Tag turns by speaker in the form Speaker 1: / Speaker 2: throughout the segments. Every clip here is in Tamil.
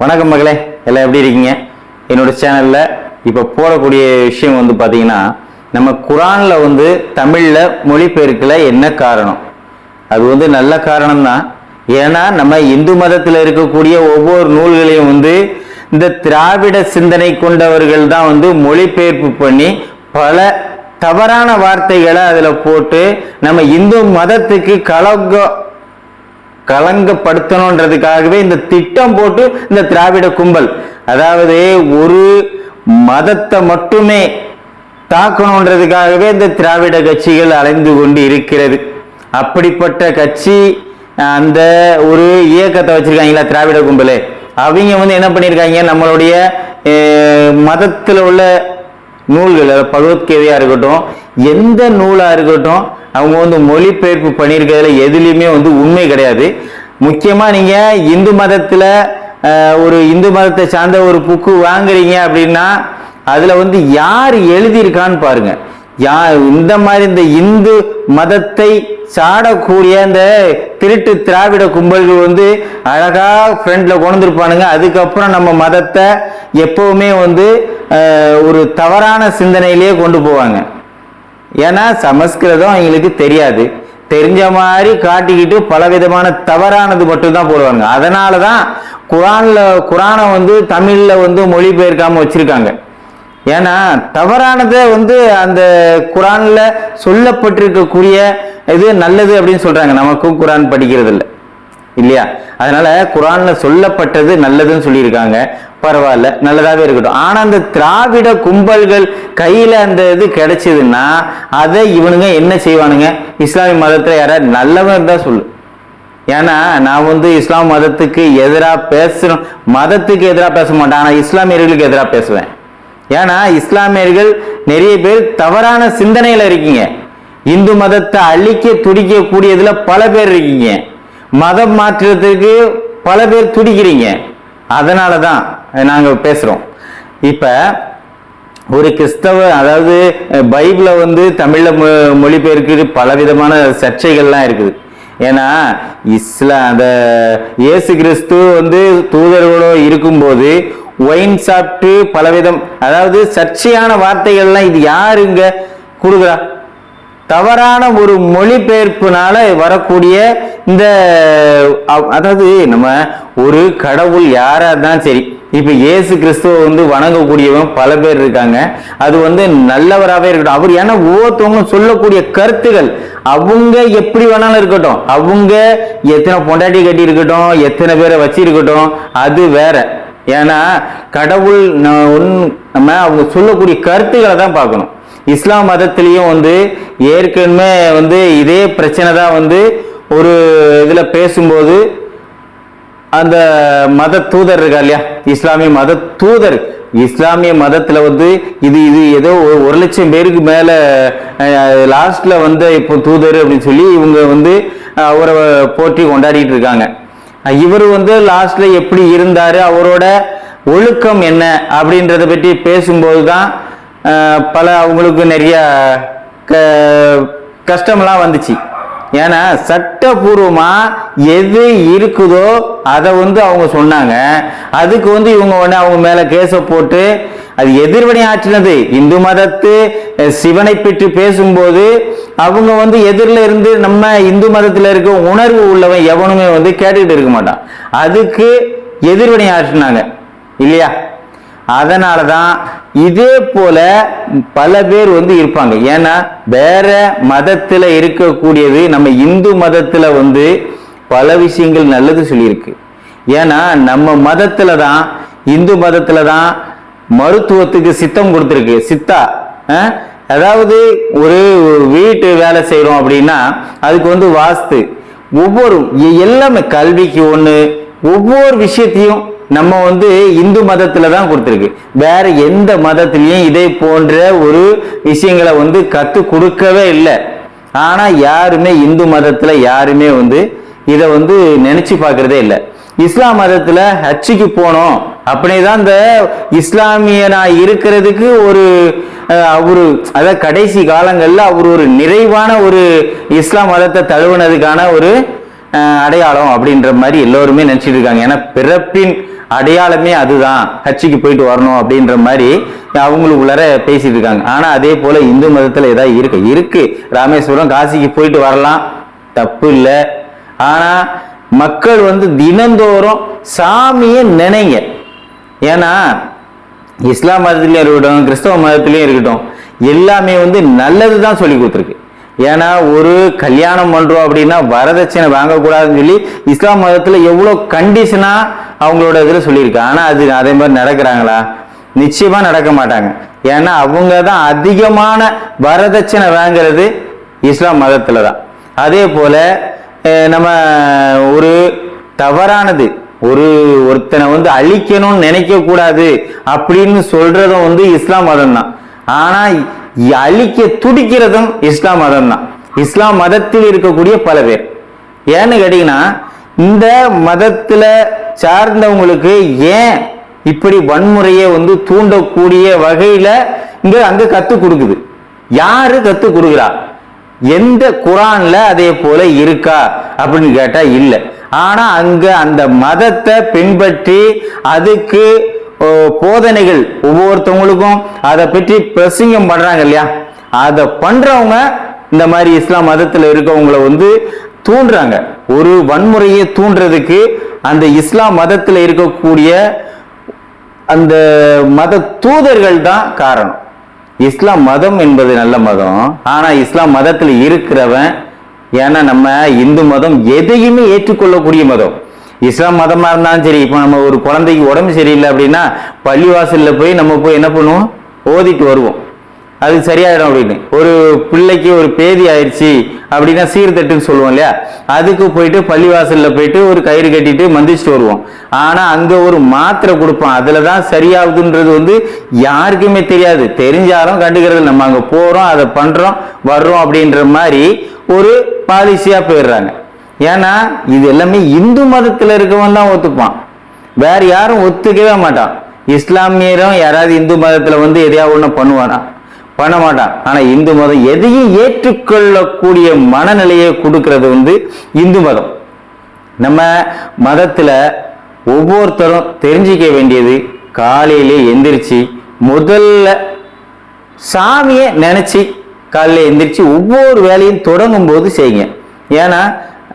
Speaker 1: வணக்கம் மகளே எல்லாம் எப்படி இருக்கீங்க? என்னோட சேனலில் இப்போ போடக்கூடிய விஷயம் வந்து பார்த்தீங்கன்னா நம்ம குரானில் வந்து தமிழில் மொழிபெயர்க்கில் என்ன காரணம்? அது வந்து நல்ல காரணம் தான் ஏன்னா நம்ம இந்து மதத்தில் இருக்கக்கூடிய ஒவ்வொரு நூல்களையும் வந்து இந்த திராவிட சிந்தனை கொண்டவர்கள் தான் வந்து மொழிபெயர்ப்பு பண்ணி பல தவறான வார்த்தைகளை அதில் போட்டு நம்ம இந்து மதத்துக்கு கலகம் கலங்கப்படுத்தணுன்றதுக்காகவே இந்த திட்டம் போட்டு இந்த திராவிட கும்பல் அதாவது ஒரு மதத்தை மட்டுமே தாக்கணுன்றதுக்காகவே இந்த திராவிட கட்சிகள் அலைந்து கொண்டு இருக்கிறது. அப்படிப்பட்ட கட்சி அந்த ஒரு இயக்கத்தை வச்சிருக்காங்களா திராவிட கும்பல்? அவங்க வந்து என்ன பண்ணியிருக்காங்க நம்மளுடைய மதத்தில் உள்ள நூல்கள் அதாவது இருக்கட்டும் எந்த நூலாக இருக்கட்டும் அவங்க வந்து மொழிபெயர்ப்பு பண்ணியிருக்கிறதுல எதுலேயுமே வந்து உண்மை கிடையாது. முக்கியமாக நீங்கள் இந்து மதத்தில் ஒரு இந்து மதத்தை சார்ந்த ஒரு புக்கு வாங்குறீங்க அப்படின்னா அதில் வந்து யார் எழுதியிருக்கான்னு பாருங்கள் யா இந்த மாதிரி இந்த இந்து மதத்தை சாடக்கூடிய இந்த திருட்டு திராவிட கும்பல்கள் வந்து அழகா ஃப்ரெண்ட்ல கொண்டிருப்பானுங்க அதுக்கப்புறம் நம்ம மதத்தை எப்பவுமே வந்து ஒரு தவறான சிந்தனையிலேயே கொண்டு போவாங்க. ஏன்னா சமஸ்கிருதம் அவங்களுக்கு தெரியாது. தெரிஞ்ச மாதிரி காட்டிக்கிட்டு பலவிதமான தவறானது மட்டும்தான் போடுவாங்க. அதனால தான் குரான்ல குரானை வந்து தமிழில் வந்து மொழிபெயர்க்காமல் வச்சுருக்காங்க. ஏன்னா தவறானதை வந்து அந்த குரானில் சொல்லப்பட்டிருக்கக்கூடிய இது நல்லது அப்படின்னு சொல்கிறாங்க நமக்கும் குரான் படிக்கிறது இல்லை இல்லையா? அதனால குரான்ல சொல்லப்பட்டது நல்லதுன்னு சொல்லியிருக்காங்க. பரவாயில்ல நல்லதாகவே இருக்கட்டும். ஆனால் அந்த திராவிட கும்பல்கள் கையில் அந்த இது கிடைச்சதுன்னா அதை இவனுங்க என்ன செய்வானுங்க? இஸ்லாமிய மதத்தில் யாராவது நல்லவன் இருந்தால் சொல்லு. ஏன்னா நான் வந்து இஸ்லாம் மதத்துக்கு எதிராக பேசுகிறோம் மதத்துக்கு எதிராக பேச மாட்டேன். ஆனால் இஸ்லாமியர்களுக்கு எதிராக பேசுவேன். ஏன்னா இஸ்லாமியர்கள் நிறைய பேர் தவறான சிந்தனையில் இருக்கீங்க. இந்து மதத்தை அழிக்க துடிக்கக்கூடியதில் பல பேர் இருக்கீங்க. மதம் மாற்றத்துக்கு பல பேர் துடிக்கிறீங்க. அதனால தான் நாங்கள் பேசுகிறோம் இப்போ ஒரு கிறிஸ்தவ அதாவது பைபிளை வந்து தமிழில் மொ- மொழிபெயர்க்கு பல விதமான சர்ச்சைகள்லாம் இருக்குது. ஏன்னா இஸ்லா அந்த இயேசு கிறிஸ்து வந்து தூதர்களோ இருக்கும்போது ஒயின் சாப்பிட்டு பலவிதம் அதாவது சர்ச்சையான வார்த்தைகள்லாம் இது யாருங்க கொடுக்குறா? தவறான ஒரு மொழிபெயர்ப்புனால வரக்கூடிய இந்த அதாவது நம்ம ஒரு கடவுள் யாரா தான் சரி இப்ப இயேசு கிறிஸ்துவ வந்து வணங்கக்கூடியவன் பல பேர் இருக்காங்க. அது வந்து நல்லவராகவே இருக்கட்டும். அவர் ஏன்னா ஒவ்வொருத்தவங்க சொல்லக்கூடிய கருத்துகள் அவங்க எப்படி வேணாலும் இருக்கட்டும். அவங்க எத்தனை பொண்டாட்டி கட்டி இருக்கட்டும் எத்தனை பேரை வச்சிருக்கட்டும் அது வேற. ஏன்னா கடவுள் ஒன்- நம்ம அவங்க சொல்லக்கூடிய கருத்துக்களை தான் பார்க்கணும். இஸ்லாம் மதத்திலையும் வந்து ஏற்கனவே வந்து இதே பிரச்சனை தான் வந்து ஒரு இதில் பேசும்போது அந்த மத தூதர் இருக்கா இல்லையா? இஸ்லாமிய மத தூதர். இஸ்லாமிய மதத்தில் வந்து இது இது ஏதோ ஒரு- லட்சம் பேருக்கு மேலே லாஸ்ட்டில் வந்த இப்போ தூதர் அப்படின்னு சொல்லி இவங்க வந்து அவரை போற்றி கொண்டாடிட்டு இருக்காங்க. இவர் வந்து லாஸ்ட்டில் எப்படி இருந்தார்? அவரோட ஒழுக்கம் என்ன? அப்படின்றத பற்றி பேசும்போது தான் பல அவங்களுக்கு நிறைய க- கஷ்டம்லாம் வந்துச்சு. ஏன்னா சட்டபூர்வமாக எது இருக்குதோ அதை வந்து அவங்க சொன்னாங்க. அதுக்கு வந்து இவங்க உடனே அவங்க மேலே கேஸை போட்டு அது எதிர்வினை ஆற்றினது. இந்து மதத்து சிவனை பற்றி பேசும்போது அவங்க வந்து எதிரில் இருந்து நம்ம இந்து மதத்தில் இருக்க உணர்வு உள்ளவன் எவனுமே வந்து கேட்டுக்கிட்டு இருக்க மாட்டான். அதுக்கு எதிர்வினை ஆற்றினாங்க. இல்லையா? அதனால தான் இதே போல பல பேர் வந்து இருப்பாங்க. ஏன்னா வேற மதத்துல இருக்கக்கூடியது நம்ம இந்து மதத்துல வந்து பல விஷயங்கள் நல்லது சொல்லியிருக்கு. ஏன்னா நம்ம மதத்துல தான் இந்து மதத்துல தான் மருத்துவத்துக்கு சித்தம் கொடுத்துருக்கு. சித்தா அதாவது ஒரு வீட்டு வேலை செய்கிறோம் அப்படின்னா அதுக்கு வந்து வாஸ்து. ஒவ்வொரு எல்லாமே கல்விக்கு ஒன்று ஒவ்வொரு விஷயத்தையும் நம்ம வந்து இந்து மதத்துல தான் கொடுத்துருக்கு. வேற எந்த மதத்திலையும் இதே போன்ற ஒரு விஷயங்களை வந்து கத்து கொடுக்கவே இல்லை. ஆனா யாருமே இந்து மதத்துல யாருமே வந்து இதை வந்து நினைச்சு பார்க்கறதே இல்லை. இஸ்லாம் மதத்துல ஹச்சுக்கு போனோம் அப்படிதான் இந்த இஸ்லாமியனா இருக்கிறதுக்கு ஒரு அவரு அதாவது கடைசி காலங்கள்ல அவர் ஒரு நிறைவான ஒரு இஸ்லாம் மதத்தை தழுவுனதுக்கான ஒரு அடையாளம் அப்படின்ற மாதிரி எல்லோருமே நினைச்சிட்டு இருக்காங்க. ஏன்னா பிறப்பின் அடையாளமே அதுதான். கட்சிக்கு போயிட்டு வரணும் அப்படின்ற மாதிரி அவங்களுக்குள்ளார பேசிட்டு இருக்காங்க. ஆனால் அதே போல இந்து மதத்தில் ஏதாவது இருக்கு. இருக்கு. ராமேஸ்வரம் காசிக்கு போயிட்டு வரலாம். தப்பு இல்லை. ஆனால் மக்கள் வந்து தினந்தோறும் சாமியை நினைங்க. ஏன்னா இஸ்லாம் மதத்துலேயும் இருக்கட்டும் கிறிஸ்தவ மதத்துலேயும் இருக்கட்டும் எல்லாமே வந்து நல்லது தான் சொல்லி கொடுத்துருக்கு. ஏன்னா ஒரு கல்யாணம் பண்றோம் அப்படின்னா வரதட்சணை வாங்கக்கூடாதுன்னு சொல்லி இஸ்லாம் மதத்துல எவ்வளவு கண்டிஷனா அவங்களோட இதுல சொல்லியிருக்காங்க ஆனா அது அதே மாதிரி நடக்கிறாங்களா? நிச்சயமா நடக்க மாட்டாங்க. ஏன்னா அவங்க தான் அதிகமான வரதட்சணை வாங்குறது இஸ்லாம் மதத்துல தான். அதே போல நம்ம ஒரு தவறானது ஒரு ஒருத்தனை வந்து அழிக்கணும்னு நினைக்க கூடாது அப்படின்னு சொல்றதும் வந்து இஸ்லாம் மதம் தான் ஆனா அழிக்க துடிக்கிறதும் இஸ்லாம் மதம் தான் இஸ்லாம் மதத்தில் இருக்கக்கூடிய பல பேர். ஏன்னு கேட்டீங்கன்னா இந்த மதத்துல சார்ந்தவங்களுக்கு ஏன் இப்படி வன்முறையை வந்து தூண்டக்கூடிய வகையில இங்க அங்க கத்து கொடுக்குது? யாரு கத்து கொடுக்குறா? எந்த குரான்ல அதே போல இருக்கா அப்படின்னு கேட்டா இல்லை. ஆனா அங்க அந்த மதத்தை பின்பற்றி அதுக்கு போதனைகள் ஒவ்வொருத்தவங்களுக்கும் அதை பற்றி பிரசங்கம் பண்றாங்க இல்லையா? அதை பண்றவங்க இந்த மாதிரி இஸ்லாம் மதத்தில் இருக்கவங்கள வந்து தூண்டுறாங்க. ஒரு வன்முறையை தூண்டுறதுக்கு அந்த இஸ்லாம் மதத்தில் இருக்கக்கூடிய அந்த மத தூதர்கள் தான் காரணம். இஸ்லாம் மதம் என்பது நல்ல மதம். ஆனால் இஸ்லாம் மதத்தில் இருக்கிறவன் ஏன்னா நம்ம இந்து மதம் எதையுமே ஏற்றுக்கொள்ளக்கூடிய மதம். இஸ்லாம் மதமாக இருந்தாலும் சரி இப்போ நம்ம ஒரு குழந்தைக்கு உடம்பு சரியில்லை அப்படின்னா பள்ளிவாசலில் போய் நம்ம போய் என்ன பண்ணுவோம்? ஓதிட்டு வருவோம். அது சரியாயிடும் அப்படின்னு. ஒரு பிள்ளைக்கு ஒரு பேதி ஆயிடுச்சு அப்படின்னா சீர்தட்டுன்னு சொல்லுவோம் இல்லையா? அதுக்கு போயிட்டு பள்ளிவாசலில் போயிட்டு ஒரு கயிறு கட்டிட்டு மந்திச்சுட்டு வருவோம். ஆனால் அந்த ஒரு மாத்திரை கொடுப்போம் அதில் தான் சரியாகுதுன்றது வந்து யாருக்குமே தெரியாது. தெரிஞ்சாலும் கண்டுக்கிறது நம்ம அங்கே போகிறோம் அதை பண்ணுறோம் வர்றோம் அப்படின்ற மாதிரி ஒரு பாலிசியாக போயிடுறாங்க. ஏன்னா இது எல்லாமே இந்து மதத்தில் இருக்கவன் தான் ஒத்துப்பான். வேற யாரும் ஒத்துக்கவே மாட்டான். இஸ்லாமியரும் யாராவது இந்து மதத்தில் வந்து எதையாவது ஒன்று பண்ணுவானா? பண்ண மாட்டான். ஆனால் இந்து மதம் எதையும் ஏற்றுக்கொள்ளக்கூடிய மனநிலையை கொடுக்கறது வந்து இந்து மதம். நம்ம மதத்தில் ஒவ்வொருத்தரும் தெரிஞ்சிக்க வேண்டியது காலையிலே எந்திரிச்சு முதல்ல சாமியை நினச்சி காலையில் எந்திரிச்சு ஒவ்வொரு வேலையும் தொடங்கும் போது செய்யுங்க. ஏன்னா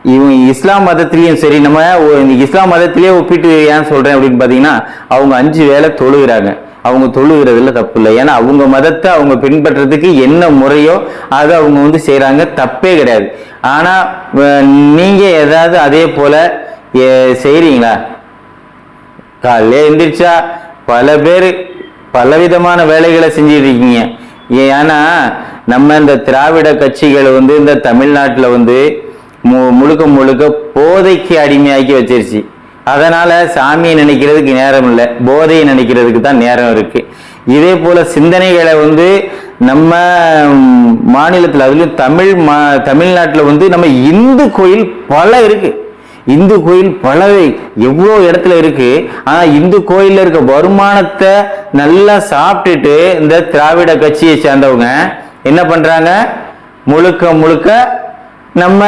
Speaker 1: இவங்க இஸ்லாம் மதத்திலையும் சரி நம்ம இந்த இஸ்லாம் மதத்திலேயே ஒப்பிட்டு ஏன் சொல்றேன் அப்படின்னு பாத்தீங்கன்னா அவங்க அஞ்சு வேலை தொழுகிறாங்க. அவங்க தொழுகிறதுல தப்பு இல்லை. ஏன்னா அவங்க மதத்தை அவங்க பின்பற்றதுக்கு என்ன முறையோ அதை அவங்க வந்து செய்கிறாங்க தப்பே கிடையாது. ஆனா நீங்கள் நீங்க ஏதாவது அதே போல எ- செய்றீங்களா? காலையில எழுந்திரிச்சா பல பேர் பலவிதமான வேலைகளை செஞ்சுட்டு இருக்கீங்க. ஏன்னா நம்ம இந்த திராவிட கட்சிகள் வந்து இந்த தமிழ்நாட்டில் வந்து முழுக்க முழுக்க போதைக்கு அடிமையாக்கி வச்சிருச்சு. அதனால சாமியை நினைக்கிறதுக்கு நேரம் இல்லை. போதையை நினைக்கிறதுக்கு தான் நேரம் இருக்கு. இதே போல சிந்தனைகளை வந்து நம்ம மாநிலத்தில் அதுலேயும் தமிழ் மா தமிழ்நாட்டில் வந்து நம்ம இந்து கோயில் பல இருக்கு. இந்து கோயில் பல எவ்வளோ இடத்துல இருக்கு. ஆனால் இந்து கோயில்ல இருக்க வருமானத்தை நல்லா சாப்பிட்டுட்டு இந்த திராவிட கட்சியை சேர்ந்தவங்க என்ன பண்ணுறாங்க முழுக்க முழுக்க நம்ம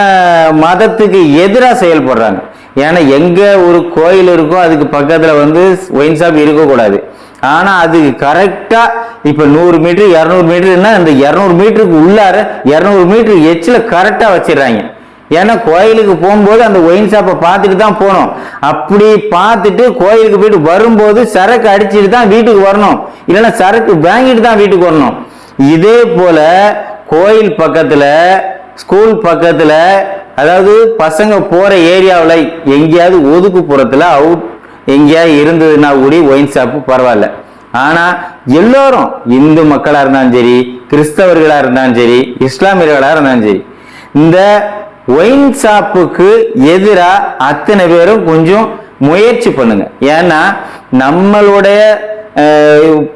Speaker 1: மதத்துக்கு எதிராக செயல்படுறாங்க. ஏன்னா எங்கே ஒரு கோயில் இருக்கோ அதுக்கு பக்கத்தில் வந்து ஒயின் ஷாப் இருக்கக்கூடாது. ஆனால் அது கரெக்டாக இப்போ நூறு மீட்ரு இரநூறு மீட்டர்னா அந்த இரநூறு மீட்டருக்கு உள்ளார இரநூறு மீட்ரு எச்சில் கரெக்டாக வச்சிடறாங்க. ஏன்னா கோயிலுக்கு போகும்போது அந்த ஒயின் ஷாப்பை பார்த்துட்டு தான் போகணும். அப்படி பார்த்துட்டு கோயிலுக்கு போயிட்டு வரும்போது சரக்கு அடிச்சுட்டு தான் வீட்டுக்கு வரணும். இல்லைன்னா சரக்கு வாங்கிட்டு தான் வீட்டுக்கு வரணும். இதே போல கோயில் பக்கத்தில் ஸ்கூல் பக்கத்தில் அதாவது பசங்க போகிற ஏரியாவில் எங்கேயாவது ஒதுக்குப்புறத்துல அவுட் எங்கேயாவது இருந்ததுன்னா கூட ஒயின் ஷாப்பு பரவாயில்ல. ஆனால் எல்லோரும் இந்து மக்களாக இருந்தாலும் சரி கிறிஸ்தவர்களாக இருந்தாலும் சரி இஸ்லாமியர்களாக இருந்தாலும் சரி இந்த ஒயின் ஷாப்புக்கு எதிராக அத்தனை பேரும் கொஞ்சம் முயற்சி பண்ணுங்க. ஏன்னா நம்மளுடைய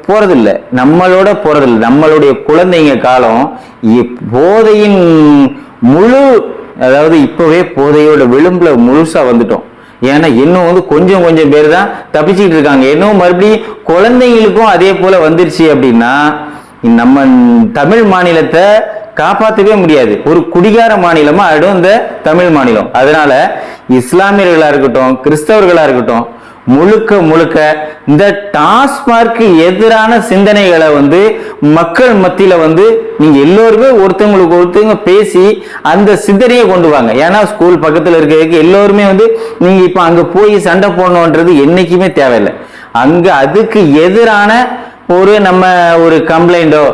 Speaker 1: போகிறதில்ல நம்மளோட போகிறதில்ல நம்மளுடைய குழந்தைங்க காலம் போதையின் முழு அதாவது இப்பவே போதையோட விளிம்புல முழுசா வந்துட்டோம். ஏன்னா இன்னும் வந்து கொஞ்சம் கொஞ்சம் பேர் தான் தப்பிச்சுக்கிட்டு இருக்காங்க. இன்னும் மறுபடியும் குழந்தைங்களுக்கும் அதே போல வந்துருச்சு அப்படின்னா நம்ம தமிழ் மாநிலத்தை காப்பாற்றவே முடியாது. ஒரு குடிகார மாநிலமா ஆயிடும் இந்த தமிழ் மாநிலம். அதனால இஸ்லாமியர்களா இருக்கட்டும் கிறிஸ்தவர்களா இருக்கட்டும் முழுக்க முழுக்க இந்த டாஸ்மார்க்கு எதிரான சிந்தனைகளை வந்து மக்கள் மத்தியில வந்து நீங்க எல்லோருமே ஒருத்தவங்களுக்கு ஒருத்தவங்க பேசி அந்த சிந்தனையை கொண்டு வாங்க. ஏன்னா ஸ்கூல் பக்கத்துல இருக்கிறதுக்கு எல்லோருமே வந்து நீங்க இப்ப அங்க போய் சண்டை போடணுன்றது என்னைக்குமே தேவையில்லை. அங்க அதுக்கு எதிரான ஒரு நம்ம ஒரு கம்ப்ளைண்டோ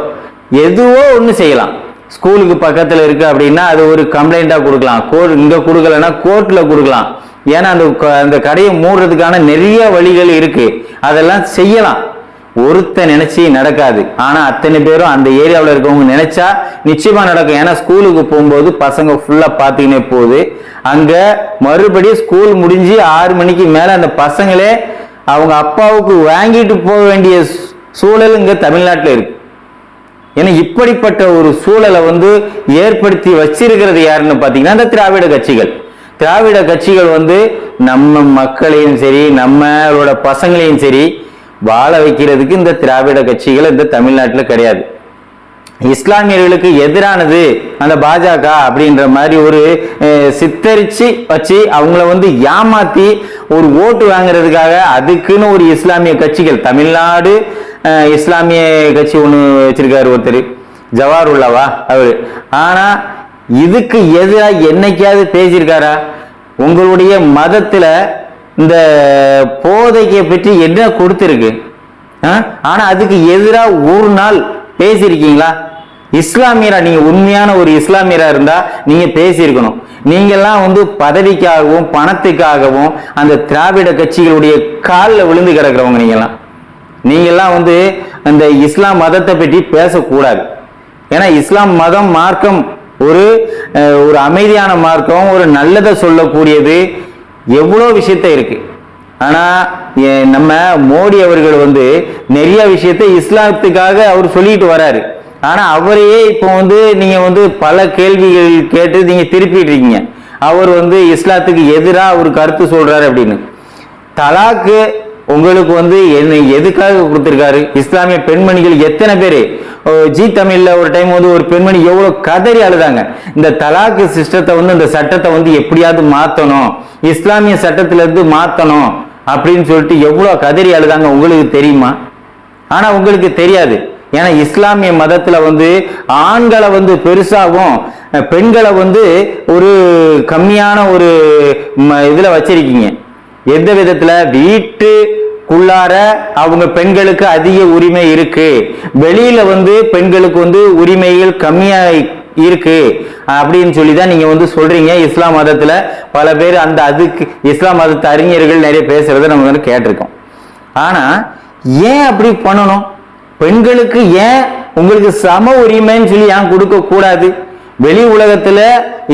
Speaker 1: எதுவோ ஒன்று செய்யலாம். ஸ்கூலுக்கு பக்கத்தில் இருக்கு அப்படின்னா அது ஒரு கம்ப்ளைண்ட்டாக கொடுக்கலாம். கோ இங்கே கொடுக்கலன்னா கோர்ட்டில் கொடுக்கலாம். ஏன்னா அந்த க- அந்த கடையை மூடுறதுக்கான நிறைய வழிகள் இருக்கு. அதெல்லாம் செய்யலாம். ஒருத்தன் நினைச்சு நடக்காது. ஆனா அத்தனை பேரும் அந்த ஏரியாவில் இருக்கவங்க நினைச்சா நிச்சயமா நடக்கும். ஏன்னா ஸ்கூலுக்கு போகும்போது பசங்க ஃபுல்லா பாத்தீங்கன்னே போகுது. அங்க மறுபடியும் ஸ்கூல் முடிஞ்சு ஆறு மணிக்கு மேல அந்த பசங்களே அவங்க அப்பாவுக்கு வாங்கிட்டு போக வேண்டிய சூழல் இங்க தமிழ்நாட்டில் இருக்கு. ஏன்னா இப்படிப்பட்ட ஒரு சூழலை வந்து ஏற்படுத்தி வச்சிருக்கிறது யாருன்னு பார்த்தீங்கன்னா அந்த திராவிட கட்சிகள். திராவிட கட்சிகள் வந்து நம்ம மக்களையும் சரி நம்மளோட பசங்களையும் சரி வாழ வைக்கிறதுக்கு இந்த திராவிட கட்சிகள் இந்த தமிழ்நாட்டில் கிடையாது. இஸ்லாமியர்களுக்கு எதிரானது அந்த பாஜக அப்படின்ற மாதிரி ஒரு சித்தரிச்சு வச்சு அவங்கள வந்து ஏமாத்தி ஒரு ஓட்டு வாங்குறதுக்காக அதுக்குன்னு ஒரு இஸ்லாமிய கட்சிகள் தமிழ்நாடு இஸ்லாமிய கட்சி ஒன்று வச்சிருக்காரு ஒருத்தர் ஜவாருல்லாவா அவரு. ஆனா இதுக்கு எதிராக என்னைக்காவது பேசியிருக்காரா? உங்களுடைய மதத்தில் இந்த போதைக்கை பற்றி என்ன கொடுத்துருக்கு? ஆ? அதுக்கு எதிராக ஒரு நாள் பேசியிருக்கீங்களா? இஸ்லாமியரா? நீங்கள் உண்மையான ஒரு இஸ்லாமியராக இருந்தால் நீங்கள் பேசியிருக்கணும். நீங்கள்லாம் வந்து பதவிக்காகவும் பணத்துக்காகவும் அந்த திராவிட கட்சிகளுடைய காலில் விழுந்து கிடக்கிறவங்க நீங்கள்லாம். நீங்கள்லாம் வந்து அந்த இஸ்லாம் மதத்தை பற்றி பேசக்கூடாது. ஏன்னா இஸ்லாம் மதம் மார்க்கம் ஒரு ஒரு அமைதியான மார்க்கம் ஒரு நல்லதை சொல்லக்கூடியது எவ்வளோ விஷயத்த இருக்கு. ஆனால் நம்ம மோடி அவர்கள் வந்து நிறைய விஷயத்தை இஸ்லாத்துக்காக அவர் சொல்லிட்டு வராரு. ஆனால் அவரையே இப்போ வந்து நீங்கள் வந்து பல கேள்விகள் கேட்டு நீங்கள் திருப்பிட்டுருக்கீங்க அவர் வந்து இஸ்லாத்துக்கு எதிராக ஒரு கருத்து சொல்கிறாரு அப்படின்னு. தலாக்கு உங்களுக்கு வந்து என்ன எதுக்காக கொடுத்துருக்காரு? இஸ்லாமிய பெண்மணிகள் எத்தனை பேர்? ஜி தமிழ்ல ஒரு டைம் வந்து ஒரு பெண்மணி எவ்வளவு கதறி அழுதாங்க. இந்த தலாக்கு சிஸ்டத்தை வந்து இந்த சட்டத்தை வந்து எப்படியாவது மாத்தணும். இஸ்லாமிய சட்டத்துல இருந்து மாத்தணும் அப்படின்னு சொல்லிட்டு எவ்வளவு கதறி அழுதாங்க உங்களுக்கு தெரியுமா? ஆனா உங்களுக்கு தெரியாது. ஏன்னா இஸ்லாமிய மதத்துல வந்து ஆண்களை வந்து பெருசாகவும் பெண்களை வந்து ஒரு கம்மியான ஒரு ம- இதுல வச்சிருக்கீங்க. எந்த விதத்துல? உள்ளார அவங்க பெண்களுக்கு அதிக உரிமை இருக்கு. வெளியில வந்து பெண்களுக்கு வந்து உரிமைகள் கம்மியா இருக்கு. அப்படின்னு சொல்லி தான் நீங்க வந்து சொல்றீங்க. இஸ்லாம் மதத்துல பல பேர் அந்த அதுக்கு இஸ்லாம் மதத்து அறிஞர்கள் நிறைய பேசுறத நம்ம வந்து கேட்டிருக்கோம். ஆனா ஏன் அப்படி பண்ணணும்? பெண்களுக்கு ஏன் உங்களுக்கு சம உரிமைன்னு சொல்லி ஏன் கொடுக்க கூடாது? வெளி உலகத்துல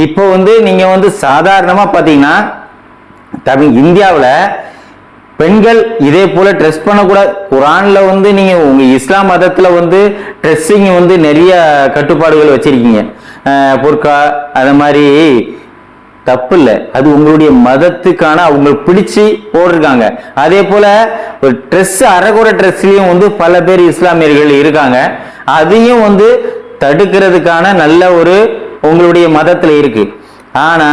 Speaker 1: இப்போ வந்து நீங்க வந்து சாதாரணமா பாத்தீங்கன்னா தமிழ் இந்தியாவில் பெண்கள் இதே போல ட்ரெஸ் பண்ணக்கூடாது. குரான்ல வந்து நீங்க உங்க இஸ்லாம் மதத்துல வந்து ட்ரெஸ்ஸிங் வந்து நிறைய கட்டுப்பாடுகள் வச்சிருக்கீங்க. பொற்கா புர்கா அது மாதிரி தப்பு இல்லை. அது உங்களுடைய மதத்துக்கான அவங்க பிடிச்சு போட்டிருக்காங்க. அதே போல ஒரு ட்ரெஸ் அரைகுறை ட்ரெஸ்லையும் வந்து பல பேர் இஸ்லாமியர்கள் இருக்காங்க. அதையும் வந்து தடுக்கிறதுக்கான நல்ல ஒரு உங்களுடைய மதத்துல இருக்கு. ஆனா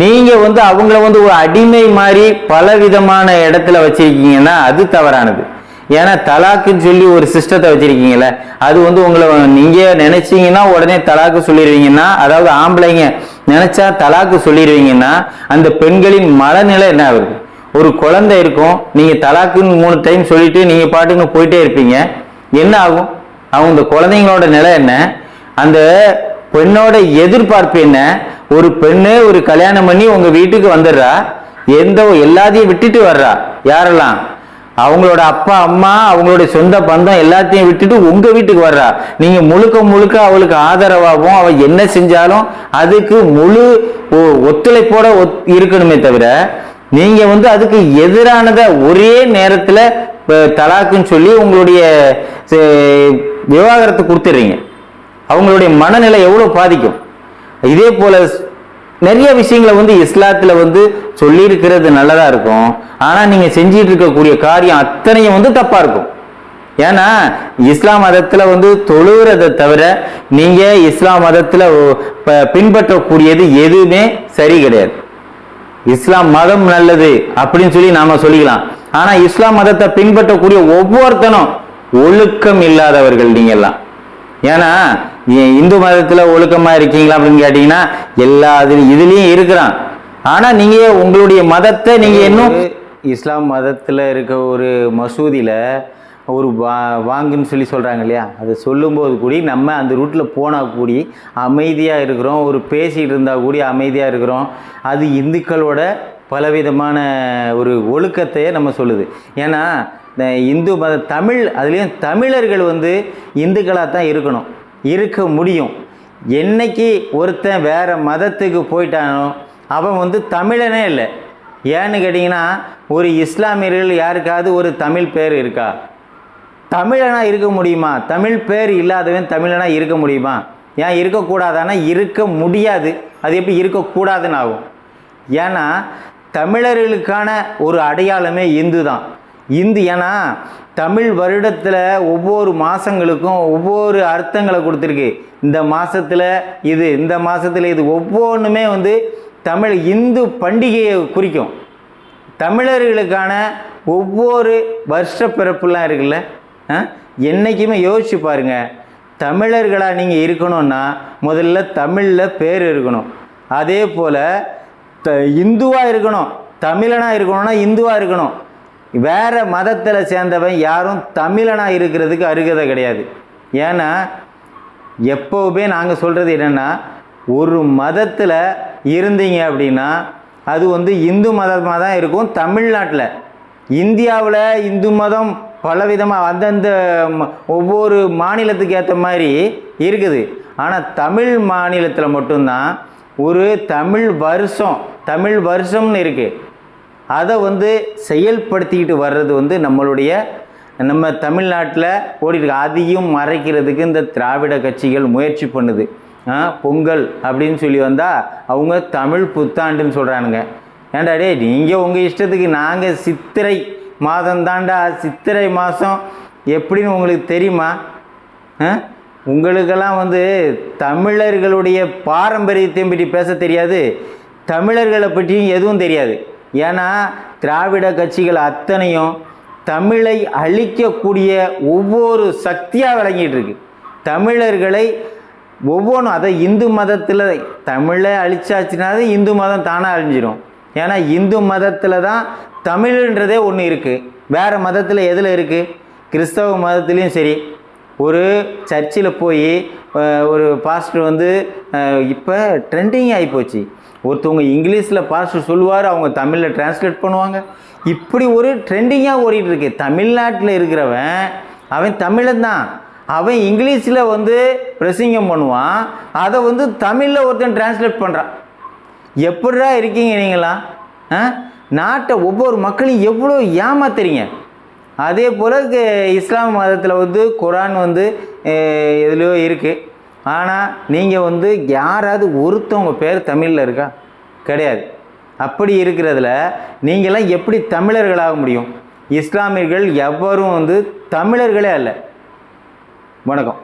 Speaker 1: நீங்க வந்து அவங்கள வந்து ஒரு அடிமை மாதிரி பல விதமான இடத்துல வச்சிருக்கீங்கன்னா அது தவறானது. ஏன்னா தலாக்குன்னு சொல்லி ஒரு சிஸ்டத்தை வச்சிருக்கீங்கல்ல அது வந்து உங்களை நீங்க நினைச்சீங்கன்னா உடனே தலாக்கு சொல்லிடுவீங்கன்னா அதாவது ஆம்பளைங்க நினைச்சா தலாக்கு சொல்லிடுவீங்கன்னா அந்த பெண்களின் மனநிலை என்ன ஆகுது? ஒரு குழந்தை இருக்கும் நீங்க தலாக்குன்னு மூணு டைம் சொல்லிட்டு நீங்க பாட்டுங்க போயிட்டே இருப்பீங்க. என்ன ஆகும்? அவங்க இந்த குழந்தைங்களோட நிலை என்ன? அந்த பெண்ணோட எதிர்பார்ப்பு என்ன? ஒரு பெண்ணு ஒரு கல்யாணம் பண்ணி உங்க வீட்டுக்கு வந்துடுறா எந்த எல்லாத்தையும் விட்டுட்டு வர்றா. யாரெல்லாம்? அவங்களோட அப்பா அம்மா அவங்களுடைய சொந்த பந்தம் எல்லாத்தையும் விட்டுட்டு உங்க வீட்டுக்கு வர்றா. நீங்க முழுக்க முழுக்க அவளுக்கு ஆதரவாகவும் அவ என்ன செஞ்சாலும் அதுக்கு முழு ஒ- ஒத்துழைப்போட ஒத்- இருக்கணுமே தவிர நீங்க வந்து அதுக்கு எதிரானத ஒரே நேரத்துல தலாக்குன்னு சொல்லி உங்களுடைய அஹ், விவாகரத்து அவங்களுடைய மனநிலை எவ்வளவு பாதிக்கும்? இதே போல நிறைய விஷயங்களை வந்து இஸ்லாத்துல வந்து சொல்லி இருக்கிறது நல்லதா இருக்கும். ஆனா நீங்க செஞ்சிட்டு இருக்கக்கூடிய காரியம் அத்தனையும் வந்து தப்பா இருக்கும். ஏன்னா இஸ்லாம் மதத்துல வந்து தொழுகிறதை தவிர நீங்க இஸ்லாம் மதத்துல பின்பற்றக்கூடியது எதுவுமே சரி கிடையாது. இஸ்லாம் மதம் நல்லது அப்படின்னு சொல்லி நாம சொல்லிக்கலாம். ஆனா இஸ்லாம் மதத்தை பின்பற்றக்கூடிய ஒவ்வொருத்தனும் ஒழுக்கம் இல்லாதவர்கள் நீங்க எல்லாம். ஏன்னா இந்து மதத்துல ஒழுக்கமா இருக்கீங்களா அப்படின்னு கேட்டீங்கன்னா எல்லா இதுலயும் இதுலயும் இருக்கிறான். ஆனா நீங்க உங்களுடைய மதத்தை நீங்க இன்னும் இஸ்லாம் மதத்துல இருக்க ஒரு மசூதியில ஒரு வா வாங்குன்னு சொல்லி சொல்கிறாங்க இல்லையா? அதை சொல்லும்போது கூடி நம்ம அந்த ரூட்டில் போனால் கூடி அமைதியாக இருக்கிறோம். ஒரு பேசிகிட்டு இருந்தால் கூடி அமைதியாக இருக்கிறோம். அது இந்துக்களோட பலவிதமான ஒரு ஒழுக்கத்தையே நம்ம சொல்லுது. ஏன்னா இந்து மத தமிழ் அதுலேயும் தமிழர்கள் வந்து இந்துக்களாக தான் இருக்கணும். இருக்க முடியும். என்னைக்கு ஒருத்தன் வேறு மதத்துக்கு போயிட்டானோ அவன் வந்து தமிழனே இல்லை. ஏன்னு கேட்டிங்கன்னா ஒரு இஸ்லாமியர்கள் யாருக்காவது ஒரு தமிழ் பேர் இருக்கா? தமிழனா இருக்க முடியுமா? தமிழ் பேர் இல்லாதவன் தமிழனா இருக்க முடியுமா? ஏன் இருக்கக்கூடாதானா? இருக்க முடியாது. அது எப்படி இருக்கக்கூடாதுன்னு ஆகும். ஏன்னா தமிழர்களுக்கான ஒரு அடையாளமே இந்து தான் இந்து ஏன்னா தமிழ் வருடத்தில் ஒவ்வொரு மாதங்களுக்கும் ஒவ்வொரு அர்த்தங்களை கொடுத்துருக்கு. இந்த மாதத்தில் இது இந்த மாதத்தில் இது ஒவ்வொன்றுமே வந்து தமிழ் இந்து பண்டிகையை குறிக்கும். தமிழர்களுக்கான ஒவ்வொரு வருஷ பிறப்புலாம் இருக்குல்ல? ஆ? என்னைக்குமே யோசிச்சு பாருங்கள் தமிழர்களாக நீங்கள் இருக்கணும்னா முதல்ல தமிழில் பேர் இருக்கணும். அதே போல் த இந்துவாக இருக்கணும். தமிழனாக இருக்கணும்னா இந்துவாக இருக்கணும். வேறு மதத்தில் சேர்ந்தவன் யாரும் தமிழனாக இருக்கிறதுக்கு அருகதை கிடையாது. ஏன்னா எப்போவுமே நாங்கள் சொல்கிறது என்னென்னா ஒரு மதத்தில் இருந்தீங்க அப்படின்னா அது வந்து இந்து மதமாக தான் இருக்கும் தமிழ்நாட்டில். இந்தியாவில் இந்து மதம் பலவிதமாக அந்தந்த ம- ஒவ்வொரு மாநிலத்துக்கு ஏற்ற மாதிரி இருக்குது. ஆனால் தமிழ் மாநிலத்தில் மட்டும்தான் ஒரு தமிழ் வருஷம் தமிழ் வருஷம்னு இருக்குது அதை வந்து செயல்படுத்திக்கிட்டு வர்றது வந்து நம்மளுடைய நம்ம தமிழ்நாட்டில் ஓடிட்டு அதையும் மறைக்கிறதுக்கு இந்த திராவிட கட்சிகள் முயற்சி பண்ணுது. ஆ, பொங்கல் அப்படின்னு சொல்லி வந்தால் அவங்க தமிழ் புத்தாண்டுன்னு சொல்கிறானுங்க ஏன்டா டே நீங்கள் உங்கள் இஷ்டத்துக்கு நாங்கள் சித்திரை மாதம் தாண்டா சித்திரை மாதம் எப்படின்னு உங்களுக்கு தெரியுமா? உங்களுக்கெல்லாம் வந்து தமிழர்களுடைய பாரம்பரியத்தையும் பற்றி பேச தெரியாது தமிழர்களை பற்றியும் எதுவும் தெரியாது. ஏன்னா திராவிட கட்சிகள் அத்தனையும் தமிழை அழிக்கக்கூடிய ஒவ்வொரு சக்தியாக விளங்கிட்டு இருக்கு தமிழர்களை ஒவ்வொன்றும் அதை இந்து மதத்தில் தமிழை அழிச்சாச்சுனாது இந்து மதம் தானாக அழிஞ்சிடும் ஏன்னா இந்து மதத்தில் தான் தமிழ்ன்றதே ஒன்று இருக்குது வேறு மதத்தில் எதில் இருக்குது கிறிஸ்தவ மதத்துலேயும் சரி. ஒரு சர்ச்சில் போய் ஒரு பாஸ்டர் வந்து இப்போ ட்ரெண்டிங் ஆகிப்போச்சு ஒருத்தவங்க இங்கிலீஷில் பாஸ்டர் சொல்லுவார் அவங்க தமிழில் டிரான்ஸ்லேட் பண்ணுவாங்க. இப்படி ஒரு ட்ரெண்டிங்காக ஓடிட்டு இருக்கு தமிழ்நாட்டில் இருக்கிறவன் அவன் தமிழன் தான். அவன் இங்கிலீஷில் வந்து பிரசிங்கம் பண்ணுவான். அதை வந்து தமிழில் ஒருத்தன் டிரான்ஸ்லேட் பண்ணுறான் எப்படா இருக்கீங்க நீங்களா? ஆ? நாட்டை ஒவ்வொரு மக்களையும் எவ்வளோ ஏமாத்துறீங்க? அதே போல் இஸ்லாம் மதத்தில் வந்து குரான் வந்து எதுலேயோ எதுலையோ இருக்குது ஆனால் நீங்கள் வந்து யாராவது ஒருத்தவங்க பேர் தமிழில் இருக்கா? கிடையாது. அப்படி இருக்கிறதுல நீங்களாம் எப்படி தமிழர்களாக முடியும்? இஸ்லாமியர்கள் எவரும் வந்து தமிழர்களே அல்ல. வணக்கம்.